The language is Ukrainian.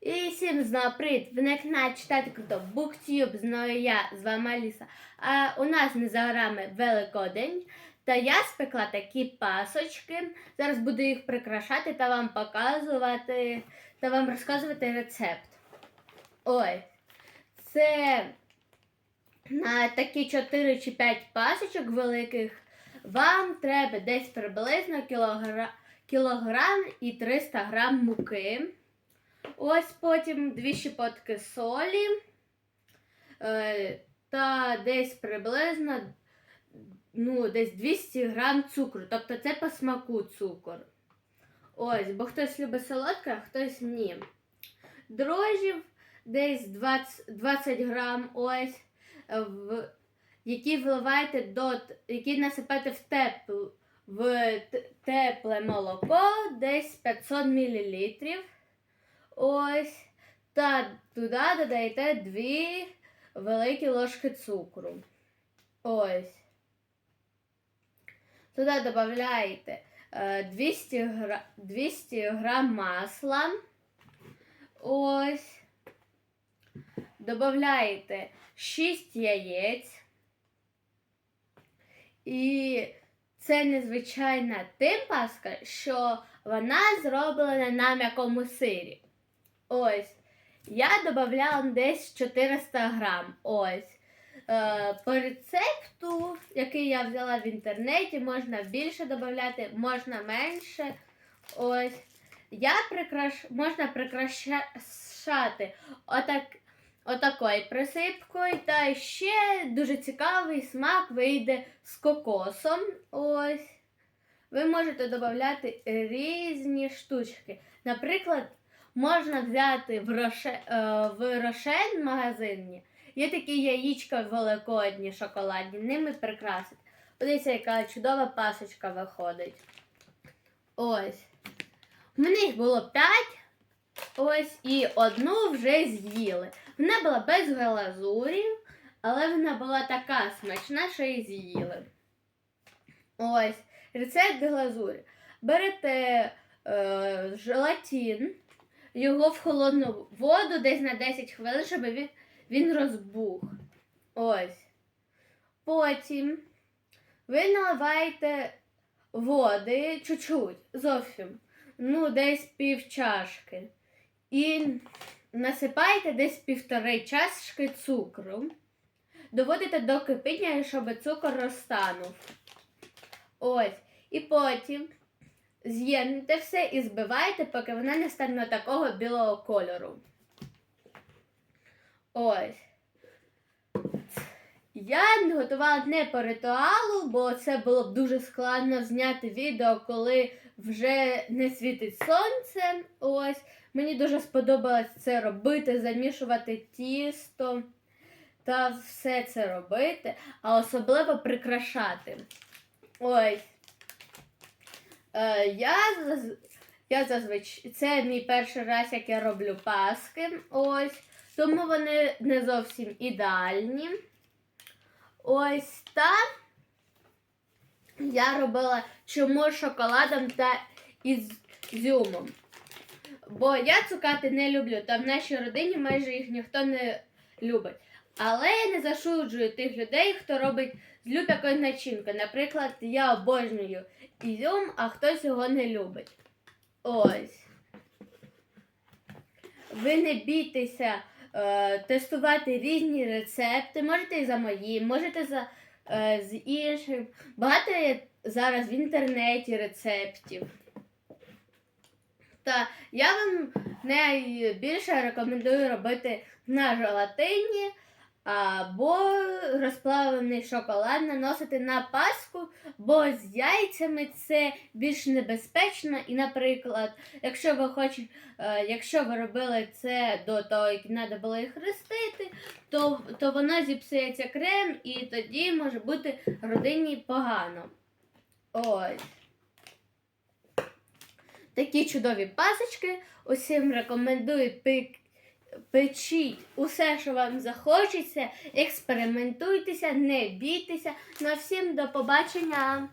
І всім знову привіт! Ви на каналі читати круто BookTube, знаю я, з вами Аліса. А у нас не за горами Великодень. Та я спекла такі пасочки. Зараз буду їх прикрашати та вам показувати та вам розказувати рецепт. Ой, це на такі 4 чи 5 пасочок великих. Вам треба десь приблизно кілогра... кілограм і 300 грам муки. Ось потім дві щепотки солі е, та десь приблизно ну, десь 200 грам цукру. Тобто це по смаку цукор. Ось, бо хтось любить солодке, а хтось ні. Дрожжів десь 20, 20 грам, ось, в, які вливаєте до, які насипаєте в тепле, в тепле молоко, десь 500 мл. Ось. Та туди додаєте 2 великі ложки цукру. Ось. Туди додаєте е, 200 гра... 200 грам масла. Ось. Додаєте 6 яєць. І це незвичайна тим паска, що вона зроблена на м'якому сирі. Ось. Я додавала десь 400 грам. Ось. Е, по рецепту, який я взяла в інтернеті, можна більше додати, можна менше. Ось. Я прикраш... Можна прикрашати отак... отакою присипкою. Та ще дуже цікавий смак вийде з кокосом. Ось. Ви можете додати різні штучки. Наприклад, можна взяти в, роше, е, в рошен магазині. Є такі яєчка великодні, шоколадні, ними прикрасити. Подивіться, яка чудова пасочка виходить. Ось. Мене їх було 5. Ось і одну вже з'їли. Вона була без глазурі, але вона була така смачна, що її з'їли. Ось. Рецепт глазурі. Берете е, желатин, його в холодну воду десь на 10 хвилин, щоб він, він розбух. Ось. Потім ви наливаєте води чуть-чуть, зовсім. Ну, десь пів чашки. І насипаєте десь півтори чашки цукру. Доводите до кипіння, щоб цукор розтанув. Ось. І потім з'єднуйте все і збивайте, поки вона не стане такого білого кольору. Ось. Я готувала не по ритуалу, бо це було б дуже складно зняти відео, коли вже не світить сонце. Ось. Мені дуже сподобалось це робити, замішувати тісто та все це робити, а особливо прикрашати. Ось. Е, я, я зазвичай це мій перший раз, як я роблю паски. Ось. Тому вони не зовсім ідеальні. Ось та я робила чому шоколадом та із ізюмом. Бо я цукати не люблю, та в нашій родині майже їх ніхто не любить. Але я не засуджую тих людей, хто робить з любякою начинкою. Наприклад, я обожнюю ізюм, а хтось його не любить. Ось. Ви не бійтеся е, тестувати різні рецепти. Можете і за мої, можете за е, з інших. Багато є зараз в інтернеті рецептів. Та я вам найбільше рекомендую робити на желатині або розплавлений шоколад наносити на паску, бо з яйцями це більш небезпечно. І, наприклад, якщо ви хочете, е, якщо ви робили це до того, як треба було їх хрестити, то, то воно зіпсується крем і тоді може бути родині погано. Ось. Такі чудові пасочки. Усім рекомендую пек... печіть усе, що вам захочеться, експериментуйтеся, не бійтеся. На всім до побачення!